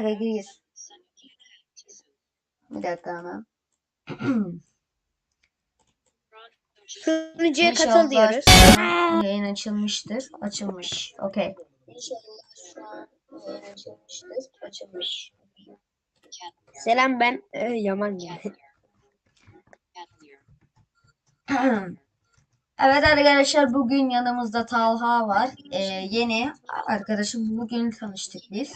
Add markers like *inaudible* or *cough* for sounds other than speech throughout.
Kanka gir gir. Bir dakika hemen. *clears throat* Sunucuya katıl diyoruz. Yayın açılmıştır. Açılmış. Okey. Selam ben e, Yaman ya. *clears throat* Evet arkadaşlar bugün yanımızda Talha var. Ee, yeni arkadaşım bugün tanıştık biz.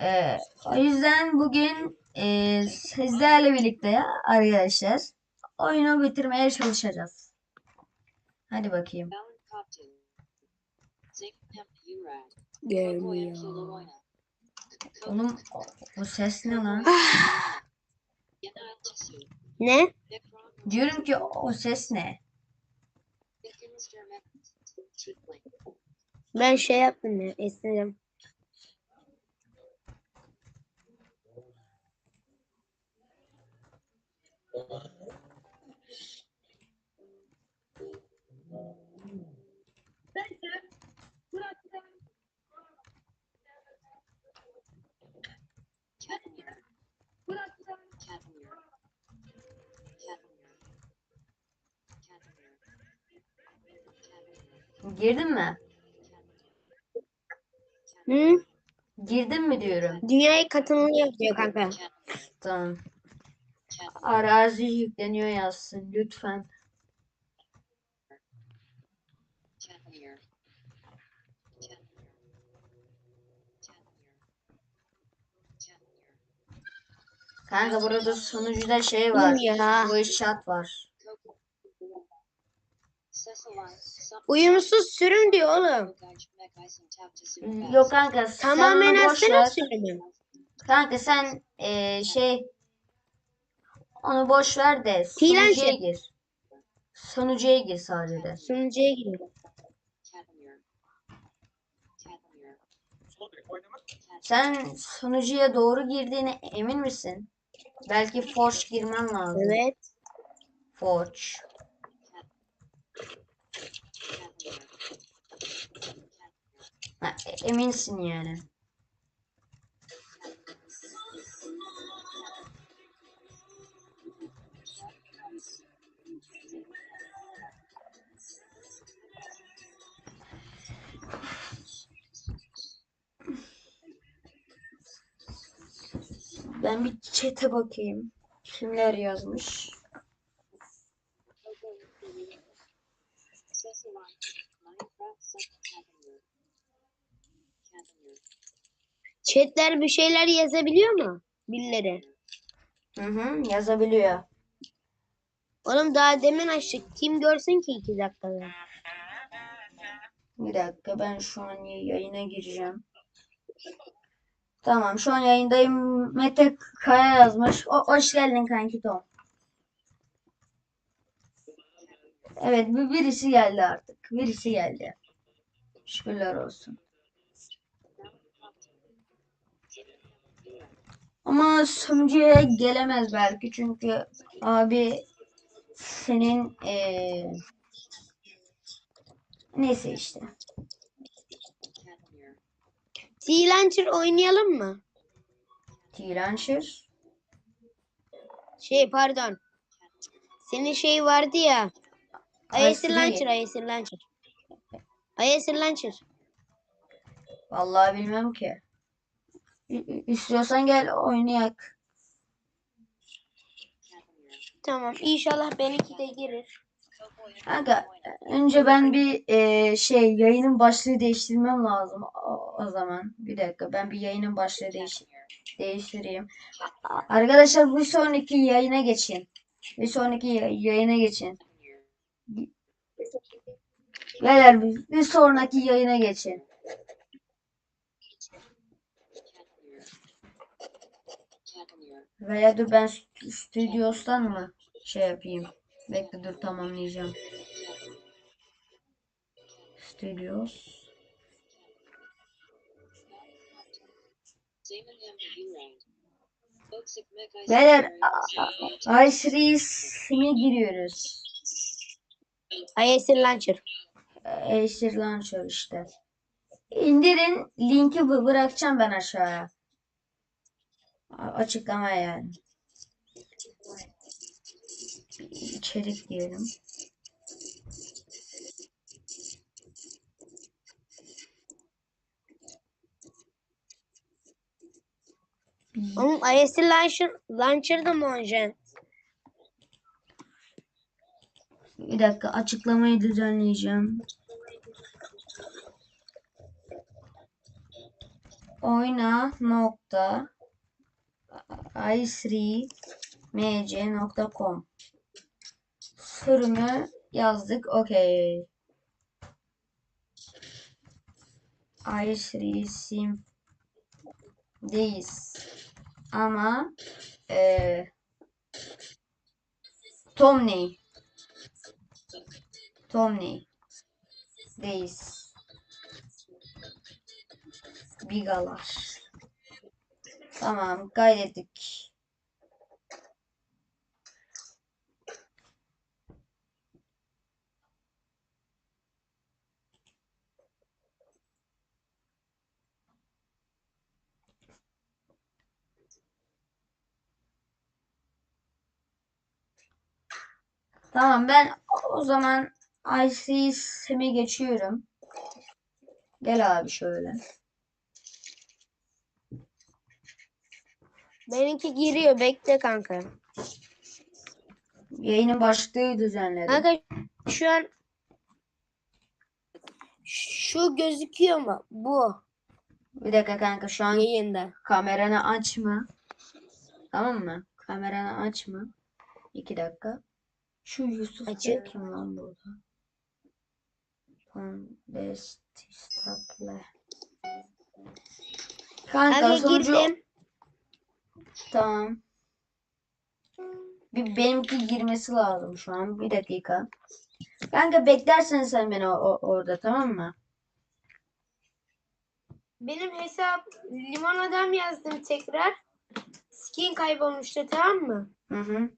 Ee, o yüzden bugün e, sizlerle birlikte arkadaşlar oyunu bitirmeye çalışacağız. Hadi bakayım. Gelmiyor. Oğlum bu ses ne lan? Ne? Diyorum ki o ses ne? Ben şey yaptım ya. Esnedim. Girdin mi? Hı? Girdin mi diyorum. Dünyaya katılımı diyor kanka. Tamam. Arazi yükleniyor yazsın lütfen. Kanka burada sunucuda şey var. Ya. Bu chat var. Uyumsuz sürüm diyor oğlum. Yok kanka Tamamen ver. sürümü. Kanka sen eee, şey onu boş ver de sunucuya şey. gir. Sunucuya gir sadece. Sunucuya giriyor. Sen sunucuya doğru girdiğine emin misin? Belki Forge girmen lazım. Evet. Forge. Ha, e- eminsin yani. Ben bir chat'e bakayım. Kimler yazmış? Chatler bir şeyler yazabiliyor mu? Birileri. Hı hı, yazabiliyor. Oğlum daha demin açtık. Kim görsün ki iki dakikada? Bir dakika ben şu an yayına gireceğim. Tamam şu an yayındayım. Mete Kaya yazmış. O, hoş geldin kanki Tom. Evet bir birisi geldi artık. Birisi geldi. Şükürler olsun. Ama sunucuya gelemez belki çünkü abi senin eee neyse işte. T-Launcher oynayalım mı? T-Launcher. Şey pardon. Senin şey vardı ya. Ice Launcher, ISR Launcher. ISR Launcher. Vallahi bilmem ki. İ- İstiyorsan gel oynayak. Tamam. İnşallah benimki de girir. Kanka önce ben bir e, şey yayının başlığı değiştirmem lazım o, o zaman. Bir dakika ben bir yayının başlığı değiş değiştireyim. Arkadaşlar bir sonraki yayına geçin. Bir sonraki yay- yayına geçin. Beyler bir, sonraki yayına geçin. Veya dur ben stü- Studios'tan mı şey yapayım? Bekle dur tamamlayacağım. Studios. Beyler i3'sine giriyoruz. ISR Launcher. Acer Launcher işte. İndirin linki bı- bırakacağım ben aşağıya. A- Açıklama yani. İçerik diyelim. Oğlum ISC launcher, launcher da mı oynayacaksın? Bir dakika açıklamayı düzenleyeceğim. Oyna nokta i3 mc.com Sürümü yazdık. Okey. i3 sim deyiz. Ama eee Tomney Tomney Deyiz. Bigalar. Tamam kaydettik. Tamam ben o zaman IC SIM'e geçiyorum. Gel abi şöyle. Benimki giriyor. Bekle kanka. Yayının başlığı düzenledim. Kanka şu an şu gözüküyor mu? Bu Bir dakika kanka şu an yayında. kameranı açma. Tamam mı? Kameranı açma. İki dakika. Şu Yusuf Açık. kim lan burada? Pandestistakle. Kanka Kanka sonucu girdim. tamam. Bir benimki girmesi lazım şu an. Bir dakika. Kanka beklersen sen beni o- o- orada tamam mı? Benim hesap limon adam yazdım tekrar. Skin kaybolmuştu tamam mı? Hı hı.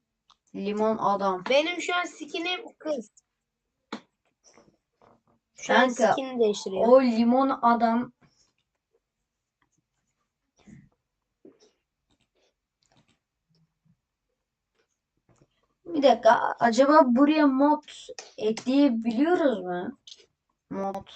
Limon adam. Benim şu an skinim kız. Şu an Kanka, skin değiştiriyor. O limon adam Bir dakika. Acaba buraya mod ekleyebiliyoruz mu? Mod.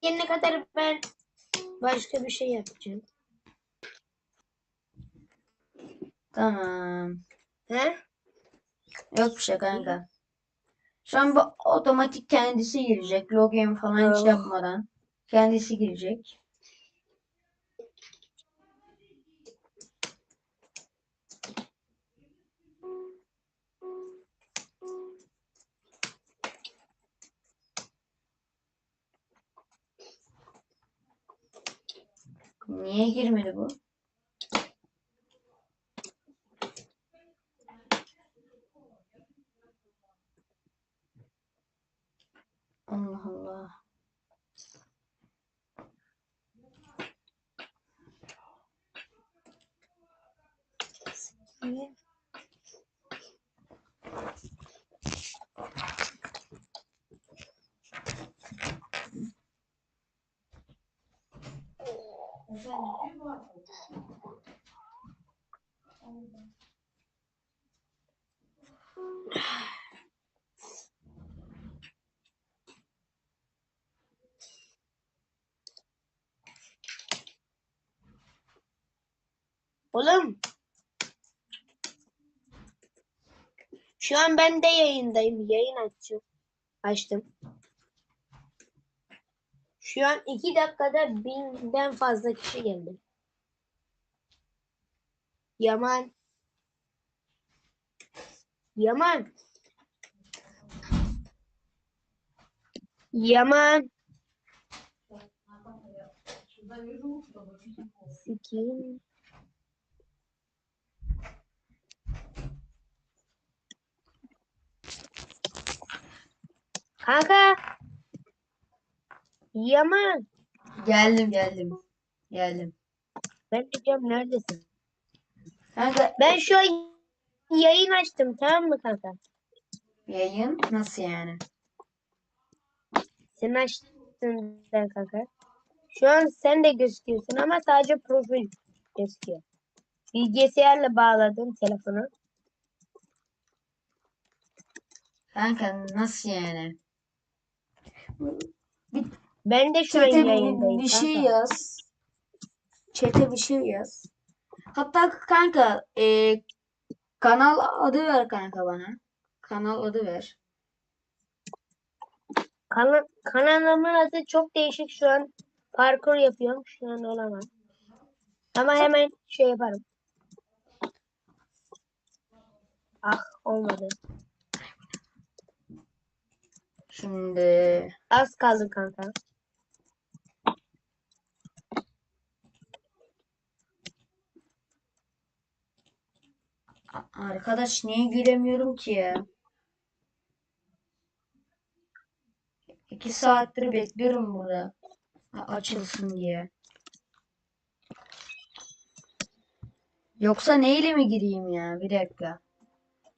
Gelene kadar ben başka bir şey yapacağım. Tamam. He? Yok bir şey kanka. Şu an bu otomatik kendisi girecek. Login falan hiç yapmadan. Kendisi girecek. Niye girmedi bu? Allah Allah. Oğlum. Şu an ben de yayındayım. Yayın açacağım. Açtım. Şu an iki dakikada binden fazla kişi geldi. Yaman. Yaman. Yaman. Sikiyim. Kanka. Yaman. Geldim geldim. Geldim. Ben diyeceğim neredesin? Kanka Ben şu an yayın açtım tamam mı kanka? Yayın nasıl yani? Sen açtın sen kanka. Şu an sen de gözüküyorsun ama sadece profil gözüküyor. Bilgisayarla bağladım telefonu. Kanka nasıl yani? Ben de şu an Çete bir, yayındayım. bir şey kanka. yaz. Çete bir şey yaz. Hatta kanka e, kanal adı ver kanka bana. Kanal adı ver. Kana- kanalımın adı çok değişik şu an. Parkur yapıyorum. Şu an olamaz. Ama hemen şey yaparım. Ah olmadı. Şimdi Az kaldı kanka. arkadaş niye gülemiyorum ki? İki saattir bekliyorum burada. Açılsın diye. Yoksa neyle mi gireyim ya? Bir dakika.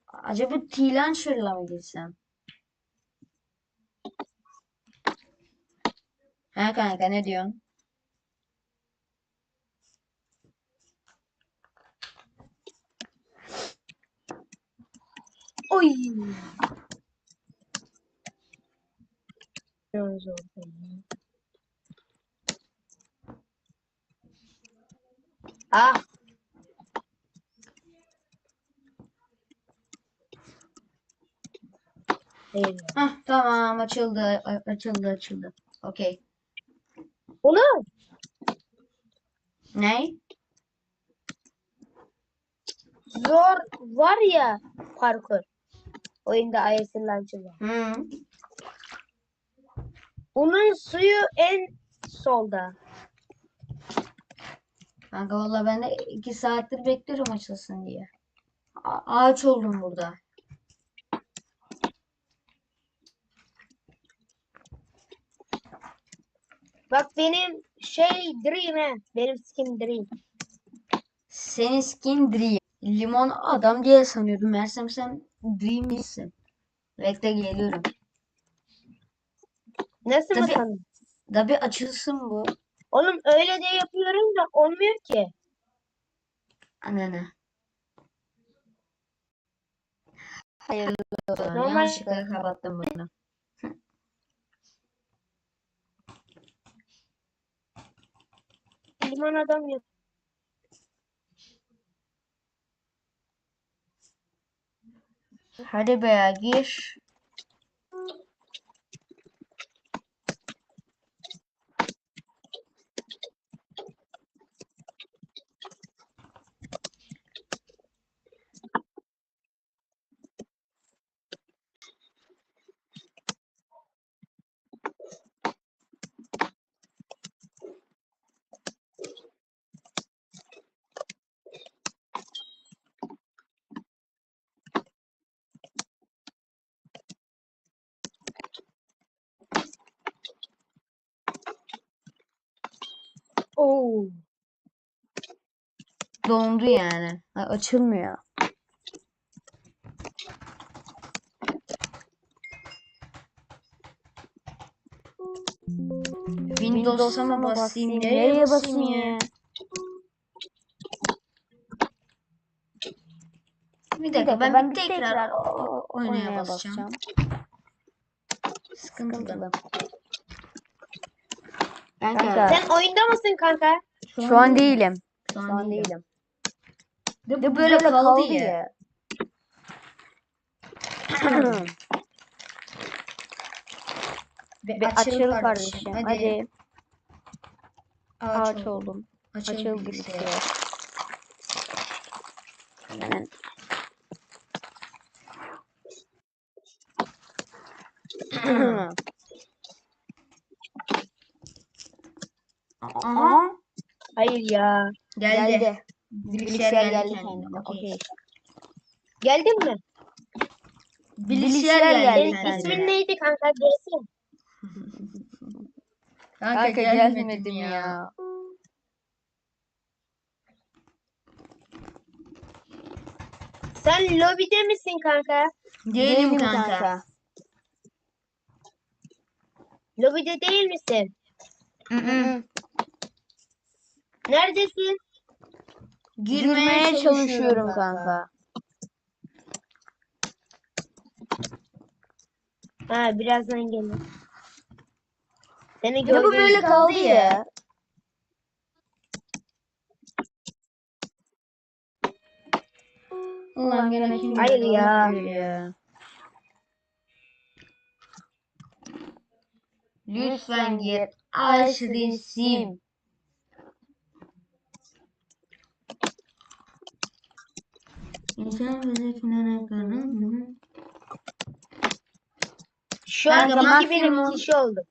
Acaba T-Launcher'la mı girsem? Ha kanka ne diyorsun? Oy. Biraz oldu. Ah. Eyvah. Hah tamam açıldı açıldı açıldı. Okey. Oğlum Ne? zor var ya parkur. Oyunda ISL Launcher var. Hı. Onun suyu en solda. Kanka valla ben de iki saattir bekliyorum açılsın diye. A- ağaç oldum burada. Bak benim şey Dream he. Benim skin Dream. Senin skin Dream. Limon adam diye sanıyordum. Meğersem sen Dream değilsin. Bekle geliyorum. Nasıl Tabii. Da bir açılsın bu. Oğlum öyle de yapıyorum da olmuyor ki. Ananı. Hayırlı olsun. Normal- Yanlışlıkla kapattım bunu. Limon adam yap. Hadi be gir. Dondu yani. Ha, Açılmıyor. Windows'a mı basayım? Nereye basayım ya? Bir dakika ben, bir tekrar, o- oynaya basacağım. Sıkıntılı. Kanka, Sen oyunda mısın kanka? şu an değilim. Şu Şu an değilim. De bu böyle kaldı ya. Bir açıl kardeşim. Hadi. Ağaç Ağaç ol. oldum. Açıl Açıl bilgisayar. Hemen. Aha. Hayır ya. Geldi. Geldi. Bilgisayar geldi kendine. Okey. Geldin mi? Bilgisayar geldi kendine. ismin neydi kanka? Gelsin. *laughs* Kanka, Kanka gelmedim gelmedim ya. ya. Sen lobide misin kanka? Değilim kanka. Lobide değil misin? Hı hı. Neredesin? Girmeye çalışıyorum kanka. Ha birazdan gelir. Seni Ya bu böyle kaldı ya. Ulan gene kim Hayır ya. Ya. Lütfen gir. Aşırı sim. İnsan gözetinden ekranı. Şu an Kanka, 2000 maksimum- kişi olduk.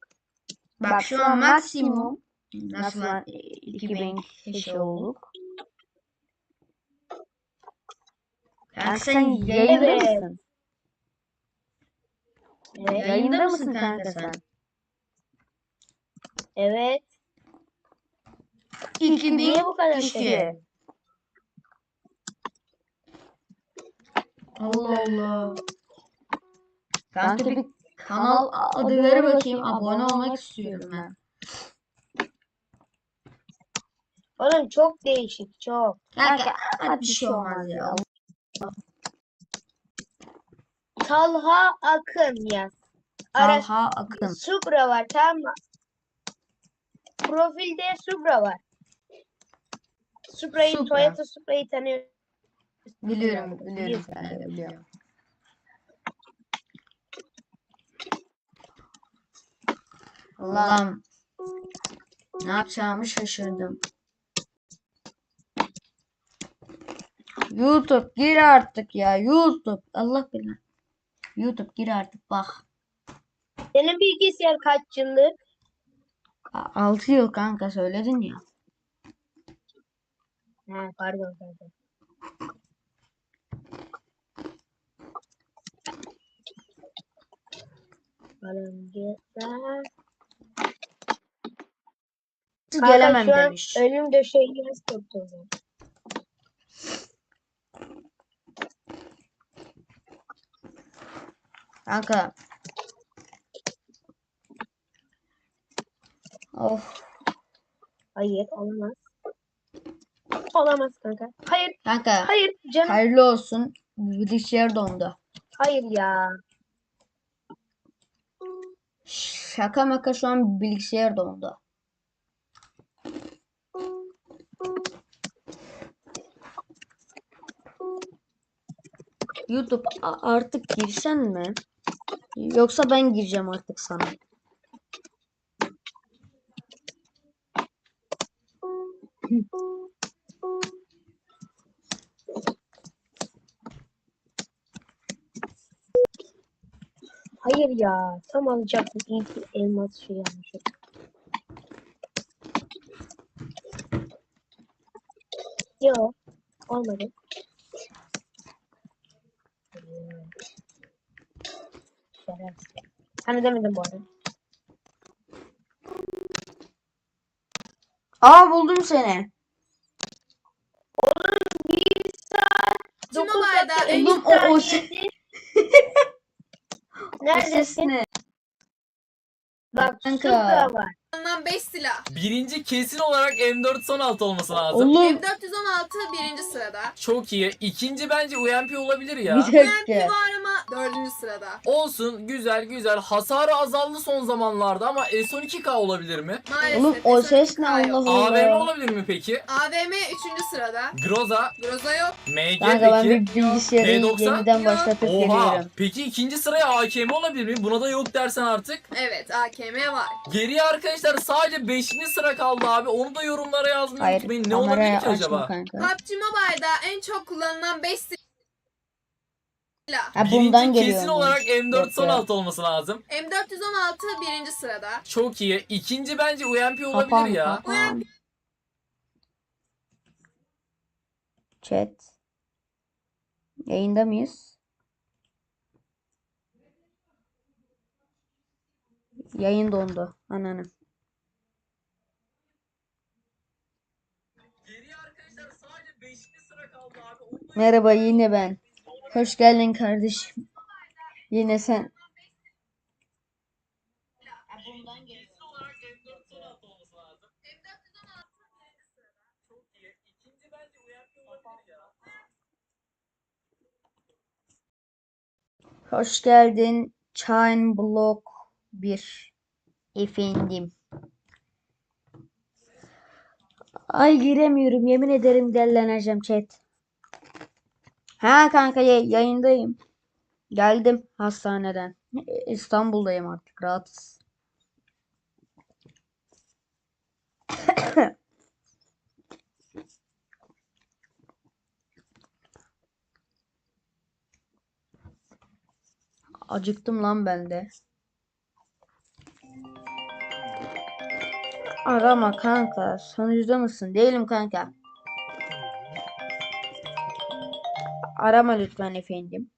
Bak şu an maksimum nasıl lan? 2000 kişi olduk. Kanka sen yayında mısın? Evet. Yayında mısın kanka sen? Evet. 2000 Niye bu kadar kişi. Allah Allah. Kanka bir kanal adı ver bakayım. Abone olmak istiyorum ben. Oğlum çok değişik çok. Kanka hadi bir şey olmaz ya. Talha Akın yaz. Ara Talha Akın. Supra var tamam mı? Profilde Supra var. Supra'yı, Supra. Toyota Supra'yı tanıyor. Biliyorum, biliyorum kanka. biliyorum. Allah'ım. Ne yapacağımı şaşırdım. YouTube gir artık ya. YouTube. Allah bilir. YouTube gir artık bak. Senin bilgisayar kaç yıllık? 6 yıl kanka söyledin ya. Ha, pardon kanka. Karıncalar. Kanka Gelemem şu an demiş. ölüm döşeğine soktular. Kanka. Of. Hayır olamaz. Olamaz kanka. Hayır Kanka hayır canım. hayırlı olsun. Bilgisayar dondu. Hayır ya. Şaka maka şu an bilgisayar dondu. YouTube artık girsen mi? Yoksa ben gireceğim artık sana. Hayır ya. Tam alacaktım. İyi ki elmas şey almışım. Yo. Olmadı. Şerefsiz. Sana demedim bu arada. Aa buldum seni. Bir saat. Dokuz elli Oğlum, o- o. Neredesin? ne? Bak Kanka. Var. Kullanılan 5 silah. Birinci kesin olarak M416 olması lazım. Oğlum M416 birinci sırada. Çok iyi. İkinci bence UMP olabilir ya. bir UMP var ama dördüncü sırada. Olsun güzel güzel. Hasarı azaldı son zamanlarda ama S12K olabilir mi? Maalesef. Oğlum o S12K ses ne yok. Allah AVM olabilir mi peki? AVM üçüncü sırada. Groza, Groza yok. MG Kanka ben peki? bir bilgisayarı P90? yeniden başlatıp Oha. geliyorum. Peki ikinci sıraya AKM olabilir mi? Buna da yok dersen artık. Evet AKM var. Geriye arkadaşlar sadece 5. sıra kaldı abi. Onu da yorumlara yazmayı Hayır unutmayın. Ne kamerayı olabilir ki açma acaba? kanka. PUBG Mobile'da en çok kullanılan 5 Ha Birinci bundan geliyor. kesin olarak Yok M416 olması lazım. M416 birinci sırada. Çok iyi. İkinci bence UMP olabilir Kapan, ya. kapan. Chat. Yayında mıyız? Yayın dondu. Ananı. Geriye arkadaşlar sadece 5. sıra kaldı abi. Onu da Merhaba yine ben. Hoş geldin kardeşim. Yine sen. Hoş geldin. Chain Block 1. Efendim. Ay giremiyorum. Yemin ederim delleneceğim chat. Ha kanka ya- yayındayım. Geldim hastaneden. İstanbul'dayım artık. Rahatız. *coughs* Acıktım lan ben de. Arama kanka. Sonuçta mısın? Değilim kanka. Arama lütfen efendim.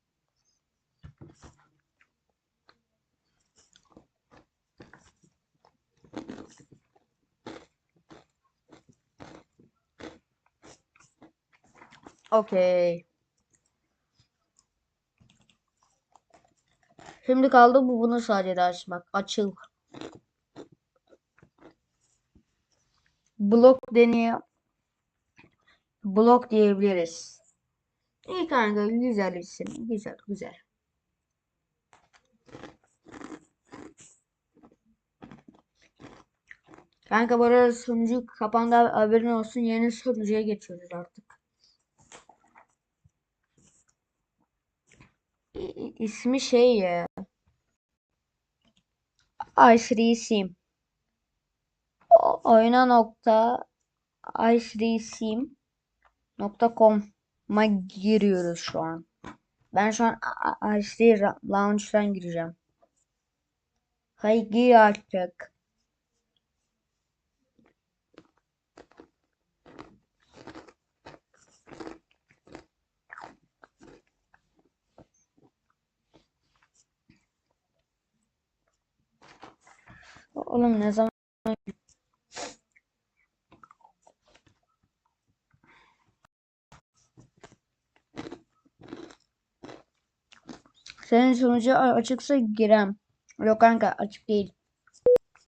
Okey. Şimdi kaldı bu bunu sadece açmak. Açıl. Blok deniyor. Blok diyebiliriz. İyi kanka güzel isim. Güzel güzel. Kanka bu arada sunucu kapandı haberin olsun. Yeni sunucuya geçiyoruz artık. İ- ismi şey ya. i3 sim. Oyna nokta i3 sim nokta com'a giriyoruz şu an. Ben şu an A- i3 Ra- Launch'tan gireceğim. Hayır gir artık. Oğlum ne zaman Senin sunucu a- açıksa girem. Yok kanka açık değil.